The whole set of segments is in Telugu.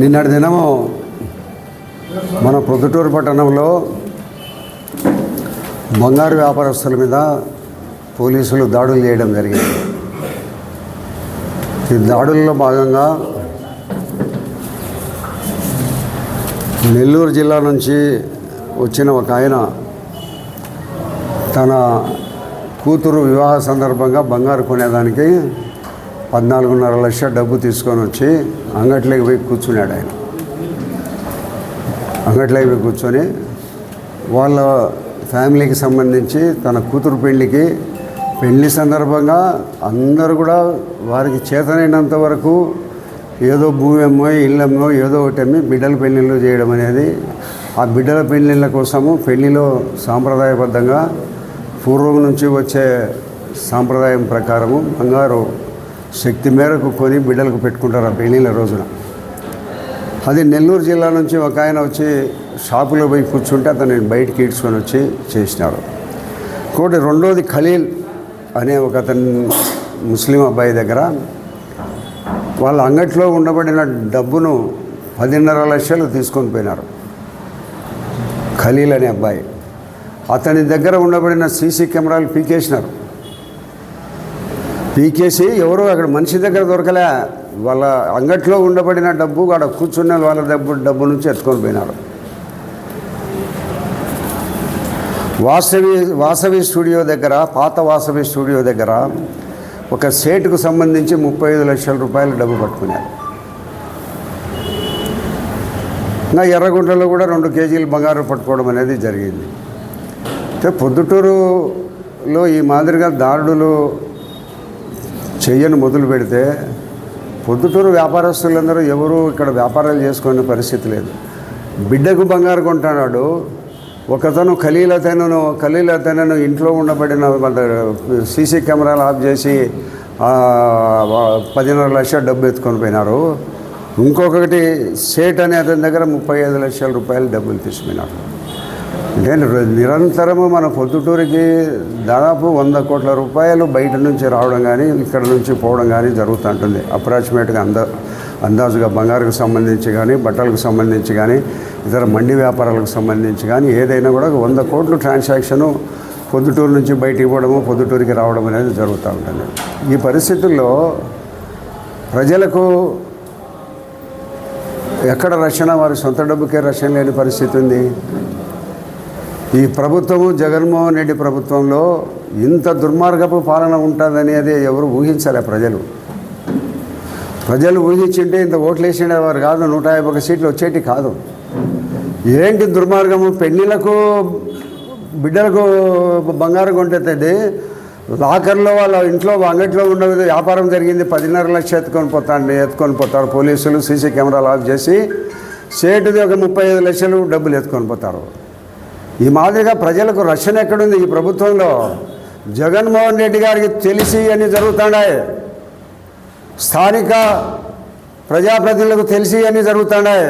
నిన్నటి దినము మన ప్రొద్దుటూరు పట్టణంలో బంగారు వ్యాపారస్తుల మీద పోలీసులు దాడులు చేయడం జరిగింది. ఈ దాడుల్లో భాగంగా నెల్లూరు జిల్లా నుంచి వచ్చిన ఒక ఆయన తన కూతురు వివాహ సందర్భంగా బంగారు కొనేదానికి పద్నాలుగున్నర లక్ష డబ్బు తీసుకొని వచ్చి అంగట్లోకి పోయి కూర్చున్నాడు ఆయన. అంగట్లోకి పోయి కూర్చొని వాళ్ళ ఫ్యామిలీకి సంబంధించి తన కూతురు పెళ్ళికి పెళ్ళి సందర్భంగా అందరూ కూడా వారికి చేతనైనంత వరకు ఏదో భూమి అమ్మో ఇల్లు అమ్మో ఏదో ఒకటి అమ్మి బిడ్డల పెళ్ళిళ్ళు చేయడం అనేది ఆ బిడ్డల పెళ్ళిళ్ళ కోసము పెళ్ళిలో సాంప్రదాయబద్ధంగా పూర్వం నుంచి వచ్చే సాంప్రదాయం ప్రకారము బంగారు శక్తి మేరకు కొని బిడ్డలకు పెట్టుకుంటారు ఆ పెళ్ళిళ్ళ రోజున. అది నెల్లూరు జిల్లా నుంచి ఒక ఆయన వచ్చి షాపులో పోయి కూర్చుంటే అతను బయటికి ఈడ్చుకొని వచ్చి చేసినాడు. ఇంకోటి రెండోది ఖలీల్ అనే ఒక అతను ముస్లిం అబ్బాయి దగ్గర వాళ్ళ అంగట్లో ఉండబడిన డబ్బును పదిన్నర లక్షలు తీసుకొని పోయినారు. ఖలీల్ అనే అబ్బాయి. అతని దగ్గర ఉండబడిన సీసీ కెమెరాలు పీకేసినారు. పీకేసి ఎవరో అక్కడ మనిషి దగ్గర దొరకలే. వాళ్ళ అంగట్లో ఉండబడిన డబ్బు అక్కడ కూర్చున్న వాళ్ళ డబ్బు డబ్బు నుంచి ఎత్తుకొని పోయినారు. వాసవి వాసవి స్టూడియో దగ్గర పాత వాసవి స్టూడియో దగ్గర ఒక సేటుకు సంబంధించి ముప్పై ఐదు లక్షల రూపాయలు డబ్బు పట్టుకున్నారు. ఇంకా ఎర్రగుంటలో కూడా రెండు కేజీలు బంగారం పట్టుకోవడం అనేది జరిగింది. అయితే పొద్దుటూరులో ఈ మాదిరిగా దారుడులు చెయ్యను మొదలు పెడితే పొద్దుటూరు వ్యాపారస్తులందరూ ఎవరు ఇక్కడ వ్యాపారాలు చేసుకునే పరిస్థితి లేదు. బిడ్డకు బంగారు కొంటున్నాడు. ఒకతను ఖలీలతను ఖలీలతను ఇంట్లో ఉండబడిన సీసీ కెమెరాలు ఆఫ్ చేసి ఆ, పదిన్నర లక్షల డబ్బు ఎత్తుకొని పోయినారు. ఇంకొకటి సేట్ అనే అతని దగ్గర ముప్పై ఐదు లక్షల రూపాయలు డబ్బులు తీసుకున్నారు అంటే నిరంతరము మన పొద్దుటూరికి దాదాపు వంద కోట్ల రూపాయలు బయట నుంచి రావడం కానీ ఇక్కడ నుంచి పోవడం కానీ జరుగుతుంటుంది. అప్రాక్సిమేట్గా అంద అందాజుగా బంగారుకు సంబంధించి కానీ బట్టలకు సంబంధించి కానీ ఇతర మండి వ్యాపారాలకు సంబంధించి కానీ ఏదైనా కూడా వంద కోట్లు ట్రాన్సాక్షను పొద్దుటూరు నుంచి బయటికి పోవడము పొద్దుటూరికి రావడం అనేది జరుగుతూ ఉంటుంది. ఈ పరిస్థితుల్లో ప్రజలకు ఎక్కడ రక్షణ వారి సొంత డబ్బుకే రక్షణ లేని పరిస్థితి ఉంది. ఈ ప్రభుత్వము జగన్మోహన్ రెడ్డి ప్రభుత్వంలో ఇంత దుర్మార్గపు పాలన ఉంటుందనేది ఎవరు ఊహించలే ప్రజలు. ప్రజలు ఊహించింటే ఇంత ఓట్లు వేసేవారు కాదు నూట యాభై ఒక సీట్లు వచ్చేటి కాదు. ఏంటి దుర్మార్గము? పెళ్ళిళ్ళకు బిడ్డలకు బంగారం కొంటేది లాకర్లో వాళ్ళ ఇంట్లో అంగట్లో ఉన్న వ్యాపారం జరిగింది పదిన్నర లక్ష ఎత్తుకొని పోతాండి ఎత్తుకొని పోతారు. పోలీసులు సీసీ కెమెరాలు ఆఫ్ చేసి సేటుది ఒక ముప్పై ఐదు లక్షలు డబ్బులు ఎత్తుకొని పోతారు. ఈ మాదిరిగా ప్రజలకు రక్షణ ఎక్కడుంది ఈ ప్రభుత్వంలో? జగన్మోహన్ రెడ్డి గారికి తెలిసి అన్నీ జరుగుతున్నాయి స్థానిక ప్రజాప్రతినిధులకు తెలిసి అన్నీ జరుగుతున్నాయి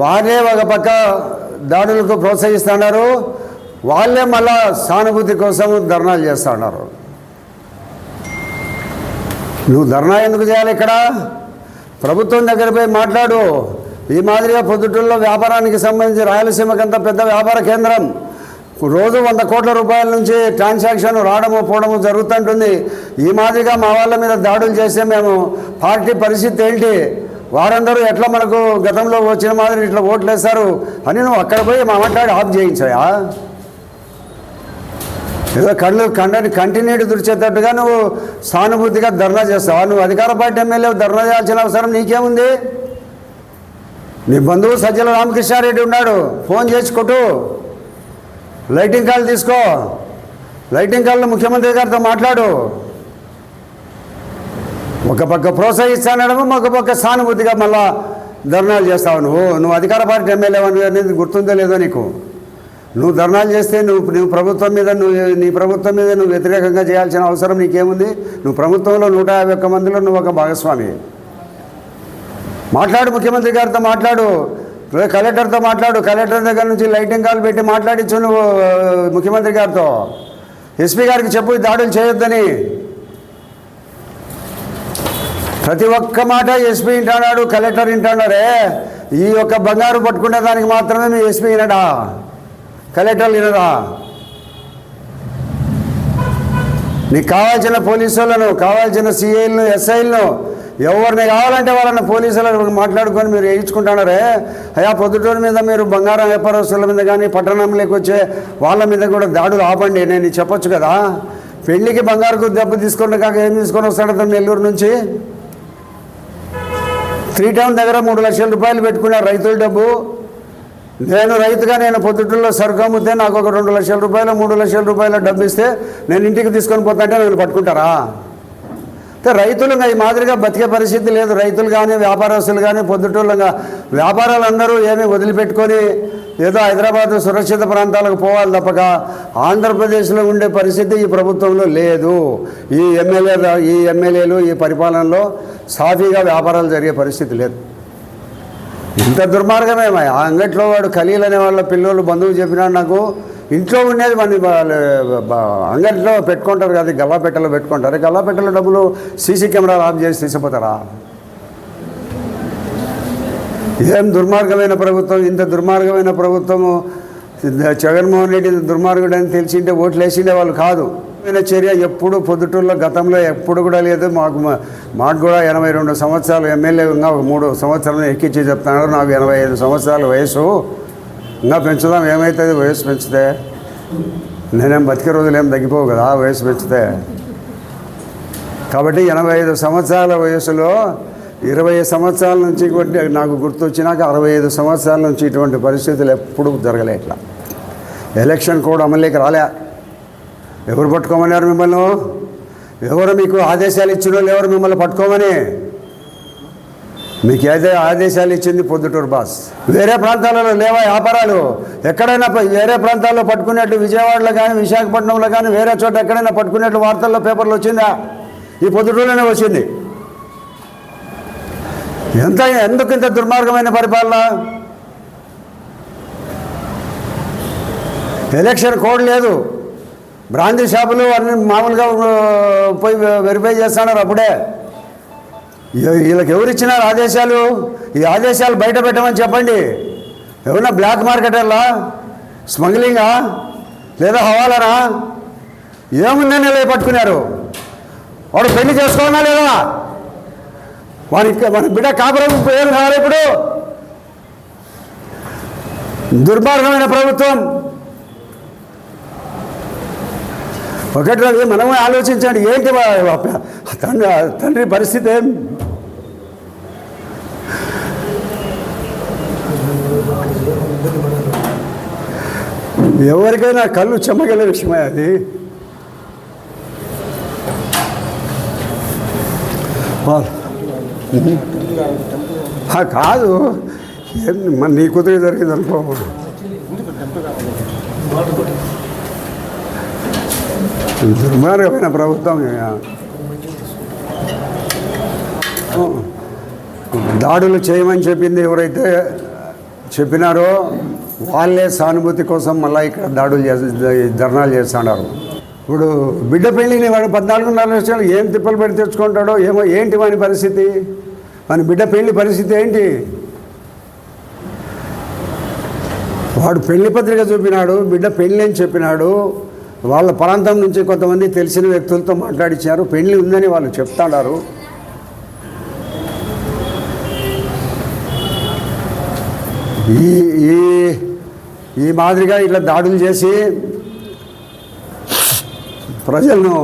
వారే ఒక పక్క దాడులకు ప్రోత్సహిస్తున్నారు వాళ్ళే మళ్ళా సానుభూతి కోసం ధర్నాలు చేస్తున్నారు నువ్వు ధర్నా ఎందుకు చేయాలి ఇక్కడ? ప్రభుత్వం దగ్గర పోయి మాట్లాడు. ఈ మాదిరిగా పొద్దుటూరులో వ్యాపారానికి సంబంధించి రాయలసీమకంత పెద్ద వ్యాపార కేంద్రం. రోజు వంద కోట్ల రూపాయల నుంచి ట్రాన్సాక్షన్ రావడము పోవడము జరుగుతుంటుంది. ఈ మాదిరిగా మా వాళ్ళ మీద దాడులు చేస్తే మేము పార్టీ పరిస్థితి ఏంటి? వారందరూ ఎట్లా మనకు గతంలో వచ్చిన మాదిరి ఇట్లా ఓట్లు వేస్తారు అని నువ్వు అక్కడ పోయి మా మాట్లాడి ఆఫ్ చేయించాయా ఏదో కళ్ళు కండని కంటిన్యూటీ దుడిచేటట్టుగా నువ్వు సానుభూతిగా ధర్నా చేస్తావా? నువ్వు అధికార పార్టీ ఎమ్మెల్యే ధర్నా చేయాల్సిన అవసరం నీకేముంది? నీ బంధువు సజ్జల రామకృష్ణారెడ్డి ఉన్నాడు. ఫోన్ చేసి కొట్టు. లైటింగ్ కాల్ తీసుకో. లైటింగ్ కాల్లో ముఖ్యమంత్రి గారితో మాట్లాడు. ఒక పక్క ప్రోత్సహిస్తానడము ఒక పక్క సానుభూతిగా మళ్ళా ధర్నాలు చేస్తావు నువ్వు. నువ్వు అధికార పార్టీ ఎమ్మెల్యే అనేది గుర్తుందో లేదో నీకు. నువ్వు ధర్నాలు చేస్తే నువ్వు నువ్వు ప్రభుత్వం మీద నువ్వు నీ ప్రభుత్వం మీద నువ్వు వ్యతిరేకంగా చేయాల్సిన అవసరం నీకేముంది? నువ్వు ప్రభుత్వంలో నూట యాభై ఒక్క మందిలో నువ్వు ఒక భాగస్వామి. మాట్లాడు ముఖ్యమంత్రి గారితో మాట్లాడు. కలెక్టర్తో మాట్లాడు. కలెక్టర్ దగ్గర నుంచి లైటింగ్ కాల్ పెట్టి మాట్లాడించు నువ్వు ముఖ్యమంత్రి గారితో. ఎస్పీ గారికి చెప్పు దాడులు చేయొద్దని. ప్రతి ఒక్క మాట ఎస్పీ వింటాడు కలెక్టర్ వింటాడారే ఈ యొక్క బంగారు పట్టుకునే దానికి మాత్రమే మీ ఎస్పీ వినడా కలెక్టర్లు వినడా నీకు కావాల్సిన పోలీసు వాళ్ళను కావాల్సిన సిఐలను ఎస్ఐలను ఎవరిని కావాలంటే వాళ్ళని పోలీసులను మాట్లాడుకొని మీరు వేయించుకుంటున్నారే అయా పొద్దుటూరు మీద మీరు బంగారం వ్యాపారస్తుల మీద కానీ పట్టణంలోకి వచ్చే వాళ్ళ మీద కూడా దాడులు ఆపండి. నేను చెప్పొచ్చు కదా. పెళ్ళికి బంగారు దెబ్బ తీసుకున్న కాక ఏం తీసుకొని వస్తాడు అతను నెల్లూరు నుంచి? త్రీ టౌన్ దగ్గర మూడు లక్షల రూపాయలు పెట్టుకున్నారు రైతుల డబ్బు. నేను రైతుగా నేను పొద్దుటూరులో సరుకు అమ్మితే నాకు ఒక రెండు లక్షల రూపాయలు మూడు లక్షల రూపాయల డబ్బు ఇస్తే నేను ఇంటికి తీసుకొని పోతాంటే నన్ను పట్టుకుంటారా? రైతులు ఈ మాదిరిగా బతికే పరిస్థితి లేదు. రైతులు కానీ వ్యాపారస్తులు కానీ పొద్దుటూళ్ళంగా వ్యాపారాలు అందరూ ఏమీ వదిలిపెట్టుకొని ఏదో హైదరాబాద్ సురక్షిత ప్రాంతాలకు పోవాలి తప్పక. ఆంధ్రప్రదేశ్లో ఉండే పరిస్థితి ఈ ప్రభుత్వంలో లేదు. ఈ ఎమ్మెల్యే ఈ ఎమ్మెల్యేలు ఈ పరిపాలనలో సాఫీగా వ్యాపారాలు జరిగే పరిస్థితి లేదు. ఇంత దుర్మార్గమే ఆ అంగట్లో వాడు ఖలీల్ అనే వాళ్ళ పిల్లలు బంధువు చెప్పినాడు నాకు ఇంట్లో ఉండేది మన అంగట్లో పెట్టుకుంటారు కదా గల్లాపెట్టలో పెట్టుకుంటారు. గల్లాపెట్టలో డబ్బులు సీసీ కెమెరాలు ఆఫ్ చేసి తీసిపోతారా? ఇదేం దుర్మార్గమైన ప్రభుత్వం? ఇంత దుర్మార్గమైన ప్రభుత్వము? జగన్మోహన్ రెడ్డి దుర్మార్గుడు అని తెలిసింటే ఓట్లు వేసిండే వాళ్ళు కాదు. చర్య ఎప్పుడు పొద్దుటూరులో గతంలో ఎప్పుడు కూడా లేదు. మాకు మా- మాకు కూడా ఎనభై రెండు సంవత్సరాలు ఎమ్మెల్యే ఒక మూడు సంవత్సరాలు ఎక్కించి చెప్తున్నారు. నాకు ఎనభై ఐదు సంవత్సరాల వయసు. ఇంకా పెంచుదాం ఏమవుతుంది వయసు పెంచితే? నేనేం బతికే రోజులు ఏం తగ్గిపోవు కదా వయసు పెంచితే. కాబట్టి ఎనభై ఐదు సంవత్సరాల వయసులో ఇరవై సంవత్సరాల నుంచి ఇటువంటి నాకు గుర్తొచ్చినాక అరవై ఐదు సంవత్సరాల నుంచి ఇటువంటి పరిస్థితులు ఎప్పుడూ జరగలే ఇట్లా. ఎలక్షన్ కోడ్ అమలులోకి రాలే. ఎవరు పట్టుకోమన్నారు మిమ్మల్ని? ఎవరు మీకు ఆదేశాలు ఇచ్చిన వాళ్ళు ఎవరు మిమ్మల్ని పట్టుకోమని? మీకు ఏదే ఆదేశాలు ఇచ్చింది పొద్దుటూరు బాస్. వేరే ప్రాంతాలలో లేవా వ్యాపారాలు? ఎక్కడైనా ప- వేరే ప్రాంతాల్లో పట్టుకున్నట్టు విజయవాడలో కానీ విశాఖపట్నంలో కానీ వేరే చోట ఎక్కడైనా పట్టుకున్నట్టు వార్తల్లో పేపర్లు వచ్చిందా? ఈ పొద్దుటూరులోనే వచ్చింది. ఎంత ఎందుకు ఇంత దుర్మార్గమైన పరిపాలన? ఎలక్షన్ కోడ్ లేదు. బ్రాంతి షాపులు అన్ని మామూలుగా పోయి వెరిఫై చేస్తున్నారు అప్పుడే. వీళ్ళకి ఎవరు ఇచ్చినారు ఆదేశాలు? ఈ ఆదేశాలు బయట పెట్టమని చెప్పండి. ఏమన్నా బ్లాక్ మార్కెటర్లా? స్మగ్లింగా? లేదా హవాలనా? ఏముందని ఇలా పట్టుకున్నారు? వాడు పెళ్ళి చేసుకోవాలా లేదా? వాడి మన బిడ్డ కాపురం ఏం కావాలి ఇప్పుడు. దుర్మార్గమైన ప్రభుత్వం. ఒకటి రోజు మనమే ఆలోచించండి. ఏంటి తండ్రి తండ్రి పరిస్థితి ఏం? ఎవరికైనా కళ్ళు చెమ్మగల విషయమే అది. కాదు. నీ కుదిరి జరిగింది అనుకో దుర్మార్గమైన ప్రభుత్వం దాడులు చేయమని చెప్పింది ఎవరైతే చెప్పినారో వాళ్ళే సానుభూతి కోసం మళ్ళీ ఇక్కడ దాడులు చేసి ధర్నాలు చేస్తున్నారు. ఇప్పుడు బిడ్డ పెళ్ళిని వాడు పద్నాలుగున్నర లక్షలు ఏం తిప్పలు పెట్టి తెచ్చుకుంటాడో ఏమో ఏంటి వాని పరిస్థితి? వాని బిడ్డ పెళ్ళి పరిస్థితి ఏంటి? వాడు పెళ్ళి పత్రిక చూపినాడు బిడ్డ పెళ్ళి అని చెప్పినాడు వాళ్ళ ప్రాంతం నుంచి కొంతమంది తెలిసిన వ్యక్తులతో మాట్లాడించారు పెళ్ళి ఉందని వాళ్ళు చెప్తాడారు. ఈ ఈ ఈ మాదిరిగా ఇట్లా దాడులు చేసి ప్రజలను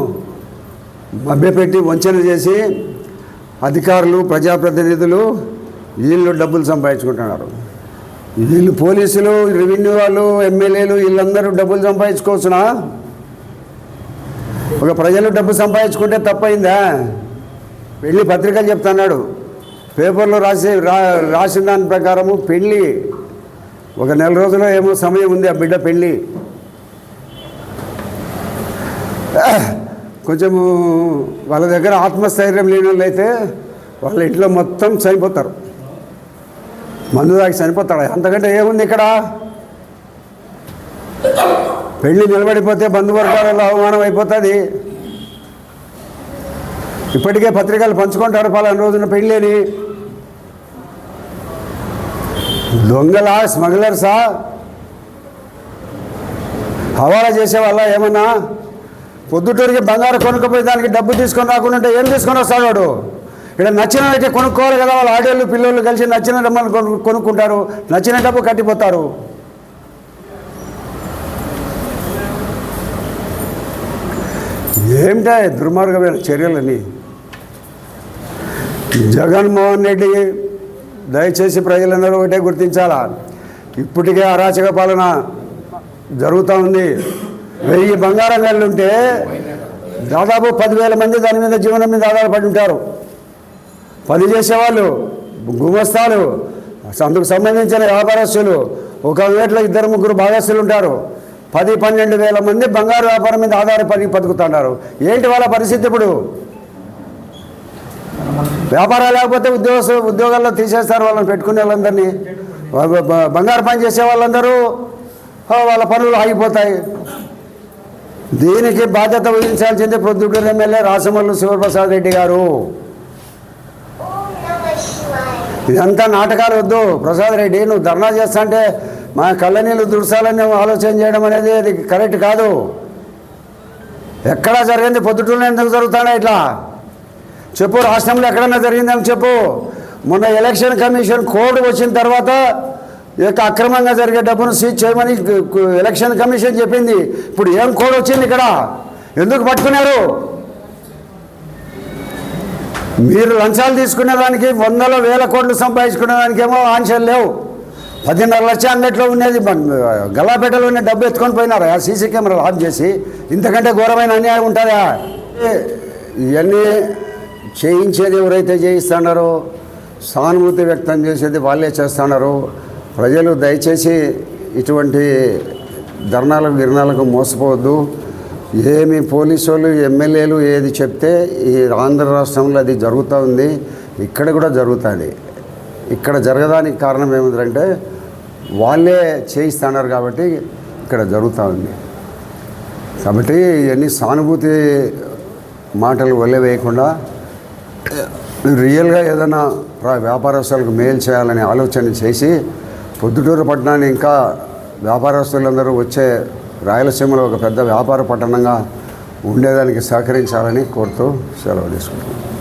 మభ్యపెట్టి వంచన చేసి అధికారులు ప్రజాప్రతినిధులు వీళ్ళు డబ్బులు సంపాదించుకుంటున్నారు. వీళ్ళు పోలీసులు రెవెన్యూ వాళ్ళు ఎమ్మెల్యేలు వీళ్ళందరూ డబ్బులు సంపాదించుకోవచ్చునా? ఒక ప్రజలు డబ్బు సంపాదించుకుంటే తప్పైందా? పెళ్ళి పత్రికలు చెప్తున్నాడు. పేపర్లో రాసి రా రాసిన దాని ప్రకారము పెళ్ళి ఒక నెల రోజుల్లో ఏమో సమయం ఉంది ఆ బిడ్డ పెళ్ళి కొంచెము వాళ్ళ దగ్గర ఆత్మస్థైర్యం లేని వాళ్ళు అయితే వాళ్ళ ఇంట్లో మొత్తం చనిపోతారు. మందు దాకా చనిపోతాడు. అంతకంటే ఏముంది ఇక్కడ? పెళ్ళి నిలబడిపోతే బంధువర్గాలలో అవమానం అయిపోతుంది. ఇప్పటికే పత్రికలు పంచుకుంటారు పలానా రోజున పెళ్ళని. దొంగలా స్మగ్లర్సా? హవాలా చేసే వాళ్ళ ఏమన్నా? పొద్దుటూరికి బంగారం కొనుక్కపోయి దానికి డబ్బు తీసుకొని రాకుండా ఉంటే ఏం తీసుకొని వస్తాడు వాడు? ఇక్కడ నచ్చిన అయితే కొనుక్కోవాలి కదా వాళ్ళ ఆడేళ్ళు పిల్లలు కలిసి నచ్చిన డబ్బులు కొను- కొనుక్కుంటారు. నచ్చిన డబ్బు కట్టిపోతారు. ఏమిటా దుర్మార్గమైన చర్యలని? జగన్మోహన్ రెడ్డి దయచేసి ప్రజలందరూ ఒకటే గుర్తించాలా? ఇప్పటికే అరాచక పాలన జరుగుతూ ఉంది. వెయ్యి బంగారం గల్లు ఉంటే దాదాపు పదివేల మంది దాని మీద జీవనం మీద ఆధారపడి ఉంటారు. పని చేసేవాళ్ళు గుమస్తాలు అందుకు సంబంధించిన వ్యాపారస్తులు ఒక వేట్లో ఇద్దరు ముగ్గురు భాగస్తులు ఉంటారు. పది పన్నెండు వేల మంది బంగారు వ్యాపారం మీద ఆధారపడి బతుకుతున్నారు. ఏంటి వాళ్ళ పరిస్థితి ఇప్పుడు? వ్యాపారం లేకపోతే ఉద్యోగ ఉద్యోగాల్లో తీసేస్తారు వాళ్ళని పెట్టుకునే వాళ్ళందరినీ. బంగారు పని చేసే వాళ్ళందరూ వాళ్ళ పనులు ఆగిపోతాయి. దీనికి బాధ్యత వహించాల్సింది ప్రొద్దుటూరు ఎమ్మెల్యే రాసమల్లు శివప్రసాద్ రెడ్డి గారు. ఇదంతా నాటకాలు వద్దు. ప్రసాద్ రెడ్డి నువ్వు ధర్నా చేస్తా అంటే మా కళ్ళ నీళ్ళు దుర్సాలని ఆలోచన చేయడం అనేది అది కరెక్ట్ కాదు. ఎక్కడా జరిగింది? పొద్దుటూరులో ఎందుకు జరుగుతాడా ఇట్లా? చెప్పు రాష్ట్రంలో ఎక్కడన్నా జరిగిందని చెప్పు? మొన్న ఎలక్షన్ కమిషన్ కోడ్ వచ్చిన తర్వాత యొక్క అక్రమంగా జరిగే డబ్బును సీజ్ చేయమని ఎలక్షన్ కమిషన్ చెప్పింది. ఇప్పుడు ఏం కోడ్ వచ్చింది ఇక్కడ? ఎందుకు పట్టుకున్నారు? మీరు లంచాలు తీసుకునే దానికి వందల వేల కోట్లు సంపాదించుకునే దానికేమో ఆంక్షలు లేవు. పదిన్నర లక్ష అంగట్లో ఉండేది గల్లాపేటలో ఉన్న డబ్బు ఎత్తుకొని పోయినారా. సీసీ కెమెరాలు ఆఫ్ చేసి ఇంతకంటే ఘోరమైన అన్యాయం ఉంటుందా? ఇవన్నీ చేయించేది ఎవరైతే చేయిస్తున్నారో సానుభూతి వ్యక్తం చేసేది వాళ్ళే చేస్తున్నారు ప్రజలు దయచేసి ఇటువంటి ధర్నాలకు గిరణాలకు మోసపోవద్దు. ఏమి పోలీసు వాళ్ళు ఎమ్మెల్యేలు ఏది చెప్తే ఈ ఆంధ్ర రాష్ట్రంలో అది జరుగుతూ ఉంది. ఇక్కడ కూడా జరుగుతుంది. ఇక్కడ జరగడానికి కారణం ఏమిటంటే వాళ్ళే చేయిస్తున్నారు కాబట్టి ఇక్కడ జరుగుతూ ఉంది. కాబట్టి ఇవన్నీ సానుభూతి మాటలు వల్లే వేయకుండా రియల్గా ఏదైనా వ్యాపారస్తులకు మేలు చేయాలని ఆలోచన చేసి పొద్దుటూరు పట్టణాన్ని ఇంకా వ్యాపారస్తులందరూ వచ్చే రాయలసీమలో ఒక పెద్ద వ్యాపార పట్టణంగా ఉండేదానికి సహకరించాలని కోరుతూ సెలవు తీసుకుంటున్నాను.